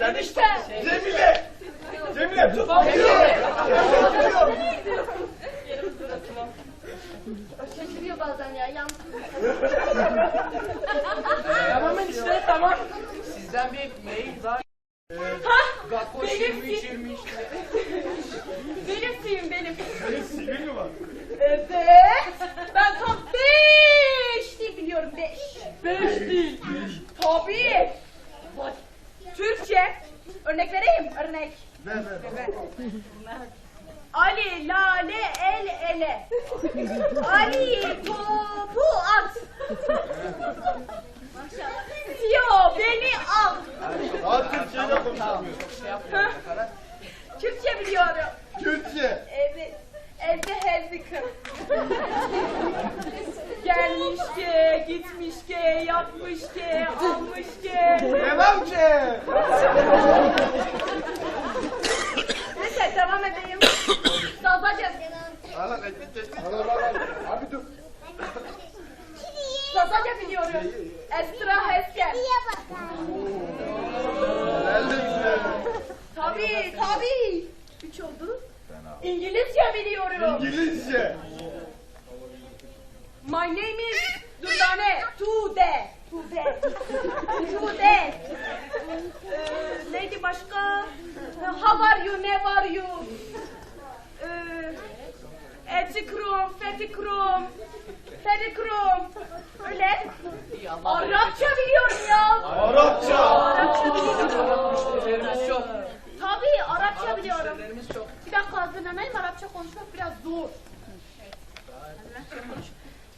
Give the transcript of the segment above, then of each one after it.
Enişte. Cemile! Cemile tut! Şaşırıyor bazen ya. Yalnız. Tamam enişte tamam. Sizden bir mail daha. Gakko benim 23 23 Benim suyum benim. Senin sivil mi var? Evet. Ben tam beş dil biliyorum. Beş. Beş dil. Tabii. Bak, Türkçe. Örnek vereyim. Örnek. Ver ver. Ali, lale, el, ele. Ali, topu at. Tiyo, beni al. Daha konuşamıyor. yapmıyorum o kadar. Türkçe biliyorum. Türkçe. Evet. Evde helvikım. Gelmiş ki, gitmiş ki, yapmış ki, almış ki. Devam ki. Neyse devam edeyim. Sazacım. Ana ne geçti? Abi dur. Sazaca biliyorum. Estra Hesken. Geldi bize. Tabii, tabii. Üç oldu. İngilizce biliyorum. İngilizce. My name is Durdane. Tude. Tude. Tude. Ee, neydi başka? How are you? Ne are you? Ee, etikrum, fetikrum, ferikrum. Öyle. Arapça biliyorum ya. Arapça. Arapça biliyorum. Tabii Arapça biliyorum. Bir dakika hazırlanayım. Arapça konuşmak biraz zor.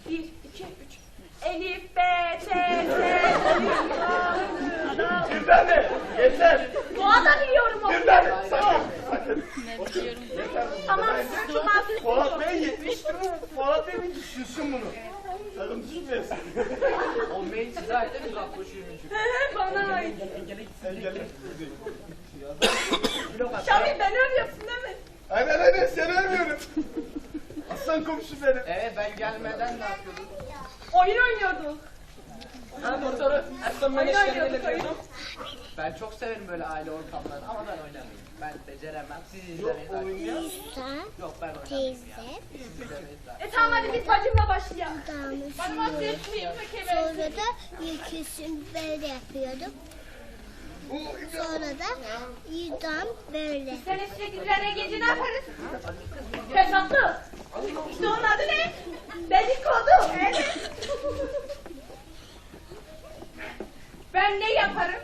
Bir, iki, üç. Elif, B, T, T, Bir tane. Yeter. Doğa da biliyorum o. Bir tane. Sakın. Tamam, tutmaz. Polat Bey yetmiştir bu. Polat Bey bir düşünsün bunu. Sakın düşmeyesin. O mail size ait değil mi Gakko 23 Bana ait. Engelli. Şahin beni övüyorsun değil mi? Aynen aynen seni övmüyorum. Aslan komşu benim. Ee ben gelmeden ne yapıyordun? Oyun oynuyorduk. Ha doktoru. Aslan oynuyorduk oyun. Ben çok severim böyle aile ortamlarını ama ben oynamayayım. Ben beceremem. Siz izlemeyi takip Oynuyor. Yok ben oynamayayım ya. Siz izlemeyi E tamam hadi biz bacımla başlayalım. Bana bahsetmeyeyim mi kemer? Sonra da ikisini böyle yapıyordum. Sonra da yüzden böyle. Sen sekizlere gece ne yaparız? Hesaplı. İşte onun adı ne? Dedikodu. Evet. Ben ne yaparım?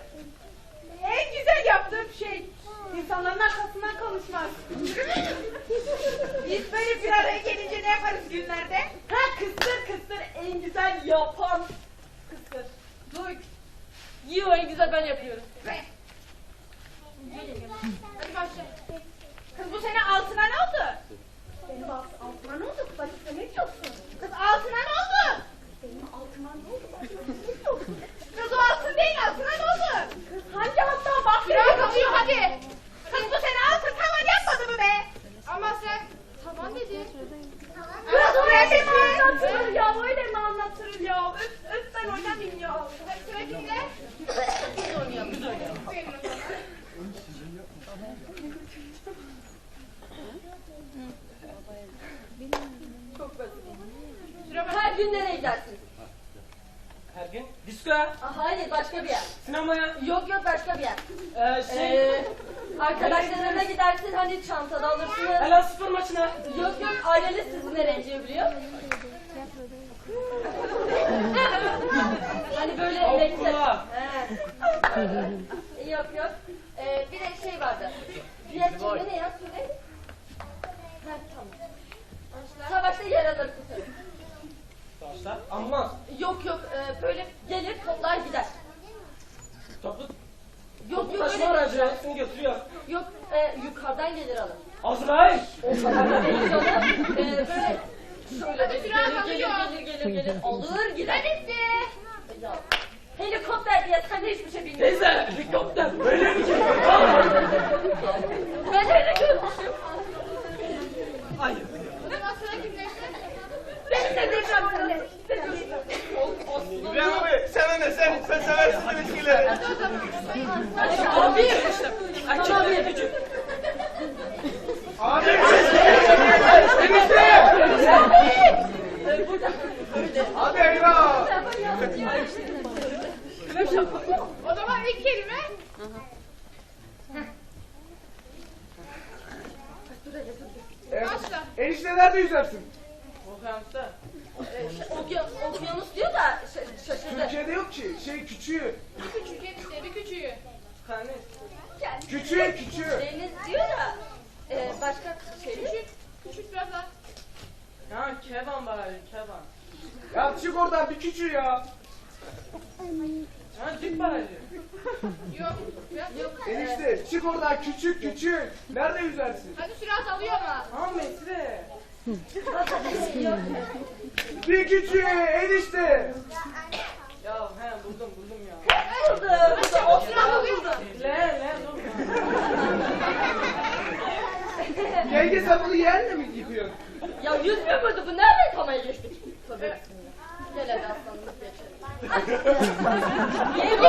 En güzel yaptığım şey insanların arkasından konuşmak. Biz böyle bir araya gelince ne yaparız günlerde? Ha kıstır kıstır en güzel yapan kıstır. Duy. Yo en güzel ben yapıyorum. Ve. Hadi başla. Kız bu sene altına ne oldu? Benim alt- Ну, так, Her gün nereye gidersin? Her gün diskoya, Aa, hayır başka bir yer. sinemaya, Yok yok başka bir yer. ee, şey, Ee, arkadaşlarına gidersin hani çantada alırsınız. helal spor maçına. Yok yok aileniz sizi nereye gidiyor? hani böyle Okula. He. yok yok. Ee, bir de şey vardı. Diğer kelime ne ya? Söyle. Ha, tamam. Savaşta yaraları kurtarır. Savaşlar, ambulans, Yok yok e, böyle gelir toplar gider. toplu, Yok toplu yok taşıma öyle aracı, değil. hepsini götürüyor. Yok e, yukarıdan gelir alır. Azrail, O kadar da değil canım. E, böyle şöyle gelir gelir gelir gelir gelir gelir alır gider. Bitti. Ya, helikopter diye sen de hiçbir şey bilmiyorsun. teyze, helikopter, böyle bir şey. Ben öyle görmüşüm. Hayır. Ben de diyeceğim sana. İbrahim abi sen ne sen sen seversin ilişkileri. Abi. Erkekler de küçük. Abi! Enişte! Abi eyvah! O zaman ilk kelime. Başla. Enişte nerede yüzersin? Ki. Şey küçüğü. Bir küçük enişte, bir küçüğü. Hani? Küçüğü küçüğü. Deniz diyor da e, başka şey Küçük, küçük biraz daha. Ha keban bari keban. Ya çık oradan bir küçüğü ya. Ha cip bari. Yok, biraz yok. Enişte çık oradan küçük küçük. Nerede yüzersin? Hadi süre azalıyor ama. Ha metre. Bir küçüğü enişte. Buldum buldum ya. Burada, burada, O süre azalıyordu. Le le dur. Yenge sen bunu yeğenle mi gidiyorsun? Ya yüzmüyor muydu bu? Nerede kamaya geçtik? Tövbe bismillah. Gel hadi aslanımız geçelim. Gitti.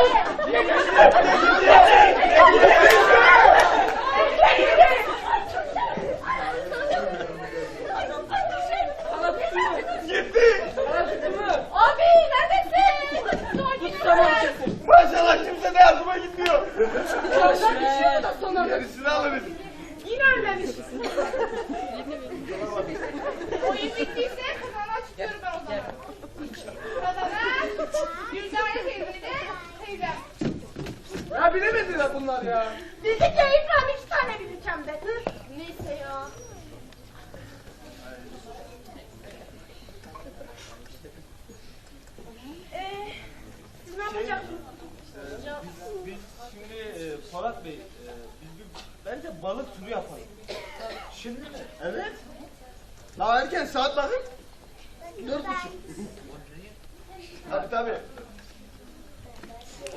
Bildik ya İbrahim iki tane bileceğim de. Neyse ya. Ee, siz ne yapacaksınız? Biz şimdi e, Polat Bey, e, biz bir, bence balık turu yapalım. Şimdi mi? Evet. Daha erken saat bakın. Dört buçuk. Tabii tabii.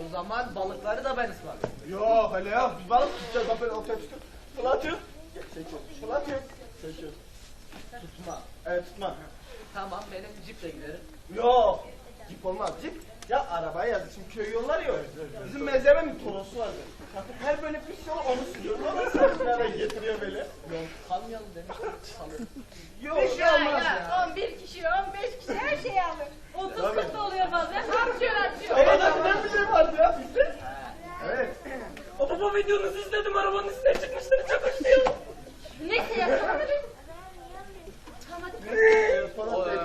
O zaman balıkları da ben ısmarlayayım. Yok hele yok. Biz balık tutacağız. Aferin ortaya çıkın. Fırlatın. Çekiyor. Fırlatın. Çekiyor. Tutma. Evet tutma. Tamam benim ciple giderim. Yok. Cip olmaz. Cip ya arabaya yazdı. Şimdi köy yolları yok. Bizim mezemenin torosu vardı. Her böyle bir yol onu sürüyor. Onu sürüyor. getiriyor böyle. Kalmayalım demiştim. Kalır. Yok bir şey olmaz ya. 11 kişi, 15 kişi her şeyi alır. 30 40 da oluyor bazen. Atıyor, atıyor. Evet ne bir şey vardı ya bizde. Evet. O baba videonuzu izledim arabanın üstüne çıkmıştır çok hoşluyor. Neyse ya tamam hadi. Polat Bey,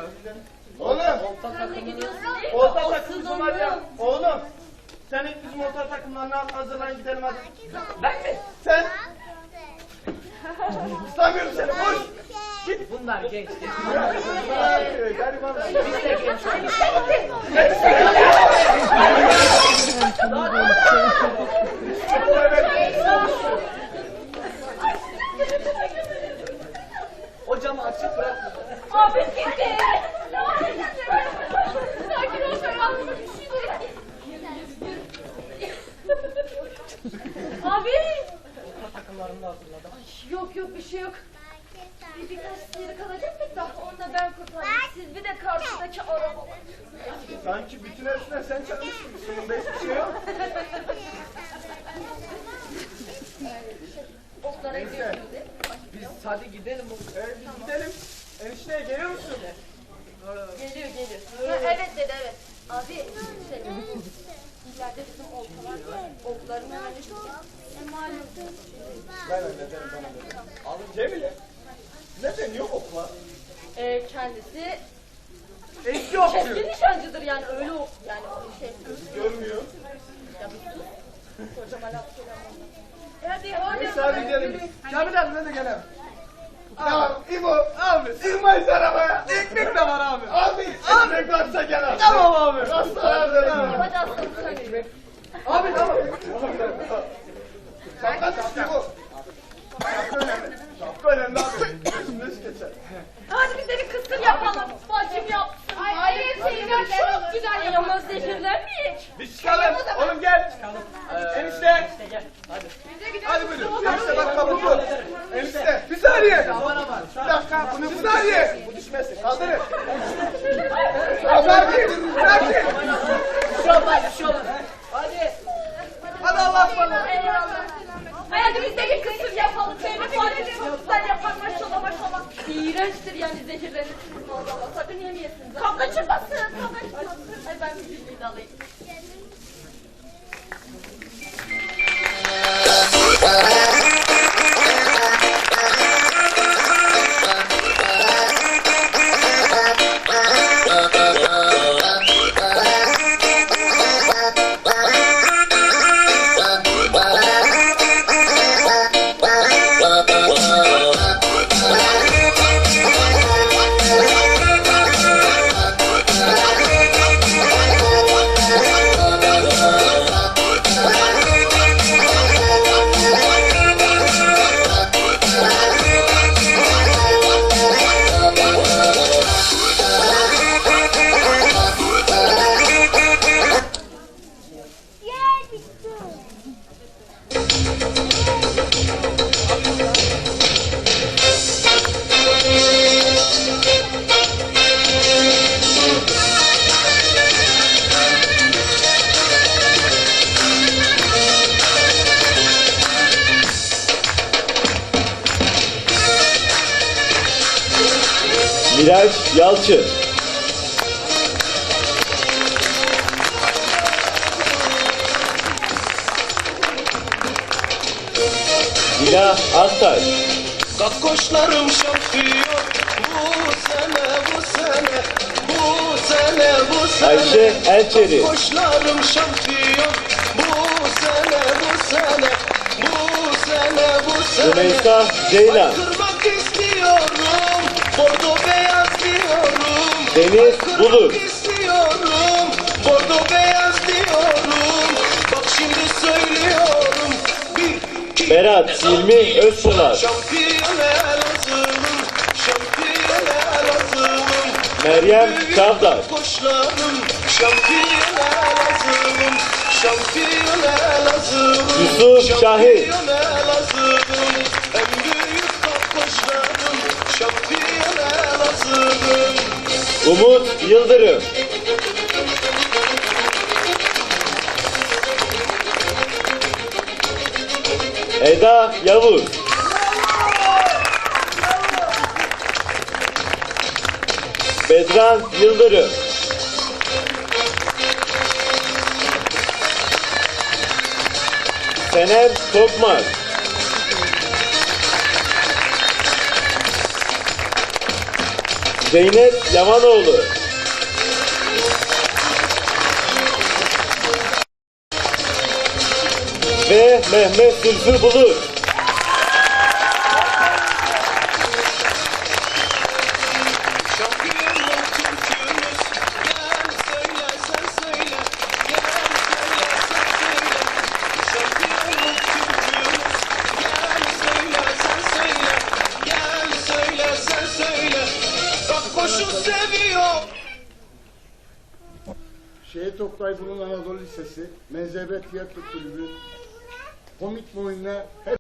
Oğlum. Olta takımını? Olta var ya. oğlum. Sen ilk bizim olta takımlarına al, hazırlan gidelim hadi. Ben mi? Sen. İstemiyorum seni boş. Bunlar genç. Biz de genç. O camı açık bırakma. Abi gitti. Sakin ol değil. Abi. Takımlarını da hazırladım. Yok yok bir şey yok. Bir birkaç sıyırı kalacaktık da onu da ben kurtardım. Siz bir de karşıdaki araba. Sanki bütün hepsine sen çalışmışsın. Bunda hiçbir şey yok. Oklara değil mi? Biz hadi gidelim. Evet biz gidelim. Enişte geliyor musun? Geliyor geliyor. Ha, evet dedi evet. Abi şey. İleride bizim oltalar var. Okların hemen üstünde. E malum. Ben hallederim ben hallederim. Alın Cemile. Neden yok okula? E, kendisi Eski okuyor. keskin nişancıdır yani öyle ok yani öyle şey. Görmüyor. Ya bir sus. Kocaman laf söylemem. Hadi hadi. Neyse hadi gidelim. Abi ben de gelelim. Ya İbo abi sığmayız arabaya. Ekmek de var abi. Abi ekmek varsa gel abi. Tamam abi. Hadi sen de. Abi tamam. Şapka düştü bu. Şapka önemli. Şapka önemli abi. Gözümüz geçer. Hadi biz de bir kısır yapalım. Bacım yapsın. Ay hayır teyzem çok güzel yapar. Ama zehirlenmiş. Biz çıkalım. Oğlum gel. Enişte. Bize gidelim. Hadi buyurun. Enişte bak kabuklu. Enişte. Bir saniye. Bana bak. Bir dakika. Bunu bir saniye. Bu düşmesin. Kaldırın. Sakin. Sakin. Bir şey olmaz bir şey olmaz. Hadi. Hadi Allah'a ısmarladık. Eyvallah. Hadi biz de bir kısır yapalım. Benim tuvalete güzel yapar maşallah maşallah. İğrençtir yani zehirlenirsiniz valla. Sakın yemeyesiniz. Kan kaçırmasın. Kaçırmasın. Ay ben bir alayım. Yalçın. Dila Aktaş. Kakkoşlarım şampiyon bu sene bu sene bu sene bu sene Ayşe Elçeri. Kakkoşlarım şampiyon bu sene bu sene bu sene bu sene Rümeysa Ceylan. Kırmak Deniz istiyorum bordo beyaz diyorum Bak şimdi söylüyorum bir iki Berat İlmi Özpınar. Şampiyon Elazığ'ım, şampiyon Elazığ'ım. Meryem Çavdar. Koçlarım, şampiyon Elazığ'ım, şampiyon Elazığ'ım. Yusuf Şahin. Şampiyon Elazığ'ım, Umut Yıldırım. Eda Yavuz. Bedran Yıldırım. Senem Tokmaz. Zeynep Yamanoğlu. Ve Mehmet Zülfü Bulut. Oktay Bulun Anadolu Lisesi, Menzebe Tiyatro Kulübü, Komik Oyun'a hep